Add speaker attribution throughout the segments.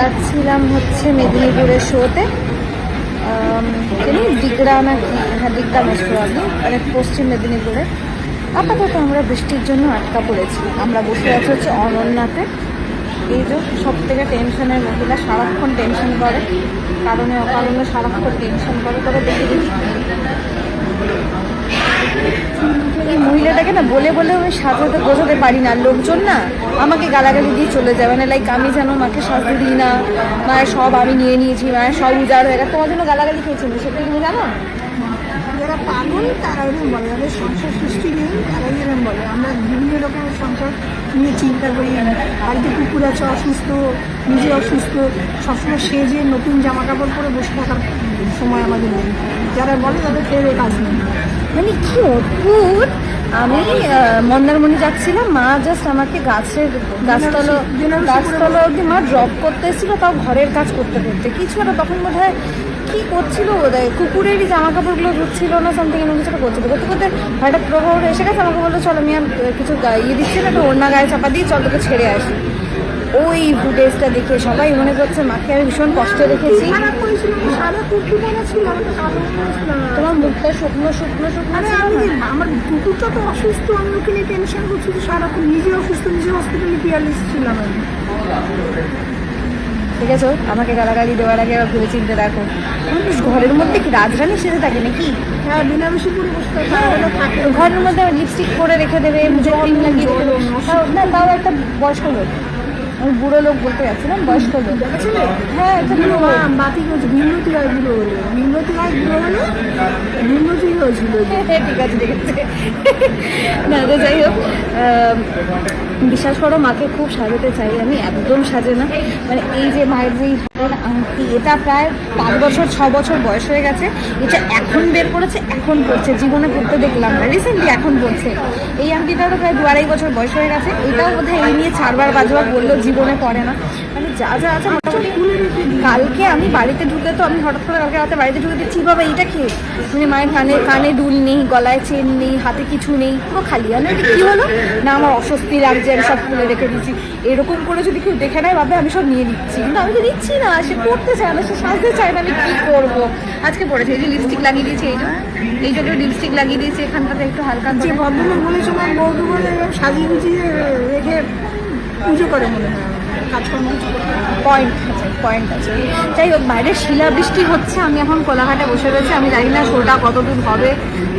Speaker 1: যাচ্ছিলাম হচ্ছে মেদিনীপুরের শোতে। দিগড়া না কি হ্যাঁ দিগড়া মোস্ট প্রবলেম মানে পশ্চিম মেদিনীপুরে। আপাতত আমরা বৃষ্টির জন্য আটকা পড়েছি। আমরা বসে আছি হচ্ছে অনন্যাতে। এই যে সব থেকে টেনশনের মহিলা, সারাক্ষণ টেনশন করে। কারণে অকারণে সারাক্ষণ টেনশন করে, তবে দেখে দেখি। এই মহিলাটাকে না বলে বলে আমি সাজাতে বোঝাতে পারি না। লোকজন না আমাকে গালাগালি দিয়ে চলে যাবে না লাইক আমি যেন মাকে সাজতে দিই না, মায়ের সব আমি নিয়ে নিয়েছি, মায়ের সব উজাড় হয়ে গেছে। তোমার জন্য গালাগালি খেয়েছিল সেটা তুমি জানো?
Speaker 2: যারা পাগল, তারা এরকম বলে। যাদের সংসার সৃষ্টি নেই তারা এরকম বলে। আমরা বিভিন্ন রকমের সংসার নিয়ে চিন্তা করি। বাড়িতে কুকুর আছে, অসুস্থ, নিজে অসুস্থ, সবসময় সেজে নতুন জামা কাপড় পরে বসে থাকার সময় আমাদের নেই যারা বলে তাদের ফেরে কাজ নেই।
Speaker 1: মানে কি অদ্ভুত। আমি মন্দারমণি যাচ্ছিলাম মা জাস্ট আমাকে গাছের গাছতলা গাছতলা অব্দি মা ড্রপ করতে এসেছিল তাও ঘরের কাজ করতে করতে। কিছু একটা তখন বোধ হয় কি করছিল বোধ হয় কুকুরেরই জামা কাপড়গুলো ধুচ্ছিল না সামথিং এরকম কিছু একটা করছিল। করতে করতে হঠাৎ প্রহর এসে গেছে আমাকে বলল চলো আমি আর কিছু ইয়ে দিচ্ছি না একটা ওড়না গায়ে চাপা দিয়ে চল তোকে ছেড়ে আসি। ওই ফুটেজটা দেখে সবাই মনে করছে মাকে আমি ভীষণ কষ্টে রেখেছি তোমার মুখটা শুকনো শুকনো?
Speaker 2: আমার কুকুরটা তো অসুস্থ আমি ওকে নিয়ে টেনশন করছি তো সারাক্ষণ নিজে অসুস্থ নিজে হসপিটালে পিয়ালিস ছিলাম আমি।
Speaker 1: ঠিক আছে আমাকে গালাগালি দেওয়ার আগে আবার ভেবে চিনতে দেখো। ঘরের মধ্যে কি রাজরানী সেজে থাকে নাকি?
Speaker 2: হ্যাঁ বিনা বেশি পরে
Speaker 1: ঘরের মধ্যে লিপস্টিক করে রেখে দেবে লাগিয়ে না তাও একটা বয়স্ক লোক। বুড়ো লোক বলতে যাচ্ছিলাম বয়স্ক লোক। হ্যাঁ একটা বুড়ো।
Speaker 2: বাতি করছে ভীমরতি রায় বুড়ো হলো ভীমরতি রায় বুড়ো হলো ভীমরতি হয়েছিল।
Speaker 1: হ্যাঁ, ঠিক আছে ঠিক আছে। না তো যাই হোক বিশ্বাস করো মাকে খুব সাজাতে চাই আমি একদম সাজে না। মানে এই যে মায়ের যে হাতের আংটি এটা প্রায় পাঁচ বছর ছ বছর বয়স হয়ে গেছে। এটা এখন বের করেছে এখন পড়ছে জীবনে পড়তে দেখলাম না রিসেন্টলি এখন পড়ছে এই আংটিটারও প্রায় দু আড়াই বছর বয়স হয়ে গেছে। এটাও বোধহয় এই নিয়ে চারবার পাঁচবার বলল জীবনে পড়ে না। মানে যা যা আছে কালকে আমি বাড়িতে ঢুকে তো আমি হঠাৎ করে কালকে রাতে বাড়িতে ঢুকে দেখছি, বাবা, এইটা কি? মানে মায়ের কানে কানে দুল নেই, গলায় চেন নেই, হাতে কিছু নেই, পুরো খালি। আমি কি হলো? না, আমার অস্বস্তি লাগছে, আমি সব খুলে রেখে দিচ্ছি এরকম করে যদি কেউ দেখে নেয় ভাবে আমি সব নিয়ে নিচ্ছি। কিন্তু আমি তো দিচ্ছি না, সে পড়তে চায় না, সে সাজতে চায় না, আমি কি করব? আজকে পড়েছে, এই যে লিপস্টিক লাগিয়ে দিয়েছি, এই যে, এই জন্য লিপস্টিক লাগিয়ে দিয়েছি, এখানটাতে একটু হালকা
Speaker 2: যে ভদ্রলোক বলেছে বৌদি বলে সাজিয়ে গুছিয়ে রেখে পুজো করে মনে হয় কাজকর্ম না।
Speaker 1: পয়েন্ট আছে পয়েন্ট আছে। যাই হোক, বাইরে শিলাবৃষ্টি হচ্ছে, আমি এখন কোলাঘাটে বসে রয়েছি। আমি জানি না শোটা কতদূর হবে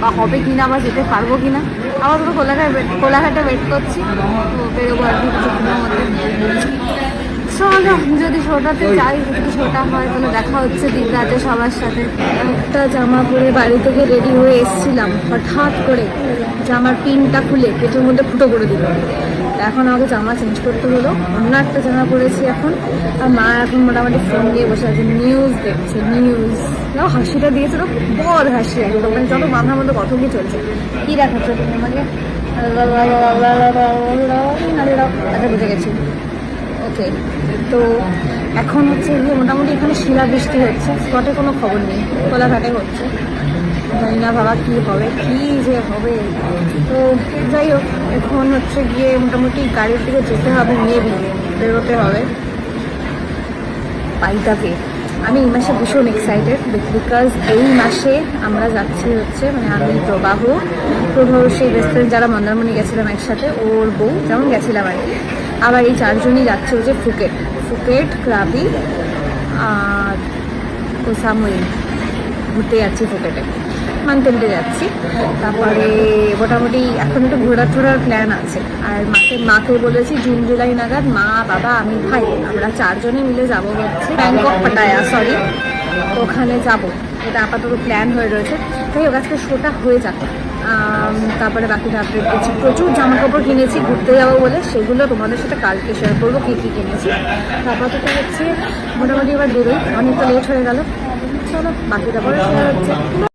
Speaker 1: বা হবে কি না বা যেতে পারব কিনা। আবার তো কোলাঘাটে কোলাঘাটে ওয়েট করছি। তো বেরোবো আর কি কিছুক্ষণের মধ্যে। যদি শোটাতে যাই যদি শোটা হয় তাহলে দেখা হচ্ছে দিনরাতে সবার সাথে একটা জামা পরে বাড়ি থেকে রেডি হয়ে এসেছিলাম হঠাৎ করে জামার পিনটা খুলে পেটের মধ্যে ফুটো করে দিল এখন আমাকে জামা চেঞ্জ করতে হলো অন্য একটা জামা পরেছি এখন আর মা এখন মোটামুটি ফোন নিয়ে বসে আছে নিউজ দেখছে নিউজ তাও হাসিটা দিয়েছে তো বড় হাসি একদম মানে যত মাথার মধ্যে কত কি চলছে কি দেখাচ্ছ তুমি আমাকে আচ্ছা বুঝে গেছি ওকে। তো এখন হচ্ছে যে মোটামুটি এখানে শিলাবৃষ্টি হচ্ছে। স্পটে কোনো খবর নেই। কোলাঘাটে হচ্ছে। জানি না বাবা কী হবে, কী যে হবে। তো যাই হোক, এখন হচ্ছে গিয়ে মোটামুটি গাড়ির দিকে যেতে হবে মেবি বেরোতে হবে। পাইটাকে আমি এই মাসে ভীষণ এক্সাইটেড বিকজ এই মাসে আমরা যাচ্ছি হচ্ছে মানে আমি, প্রবাহ প্রবাহ সেই রেস্টুরেন্ট যারা মন্দারমণি গেছিলাম একসাথে, ওর বউ যেমন গেছিলাম আর কি। আবার এই চারজনই যাচ্ছে হচ্ছে ফুকেট। ফুকেট ক্রাবি আর কোসামুই। ঘুরতে যাচ্ছি ফুকেটে। মানতেন্টে যাচ্ছি। তারপরে মোটামুটি এখন একটু ঘোরার টোরার প্ল্যান আছে। আর মাকে মাকে বলেছি জুন, জুলাই নাগাদ মা, বাবা, আমি, ভাই, আমরা চারজনে মিলে যাব হচ্ছে ব্যাংকক পাটায়া সরি ওখানে যাব। এটা আপাতত প্ল্যান হয়ে রয়েছে। তাই হোক, আজকে শোটা হয়ে যাবে তারপরে বাকিটা আপডেট করছি প্রচুর জামা কাপড় কিনেছি, ঘুরতে যাব বলে। সেগুলো তোমাদের সাথে কালকে শেয়ার করব, কী কী কিনেছি। আপাতত হচ্ছে, মোটামুটি এবার বেরোই। অনেকটা লেট হয়ে গেল। চলো, বাকিটা পরে শেয়ার হচ্ছে।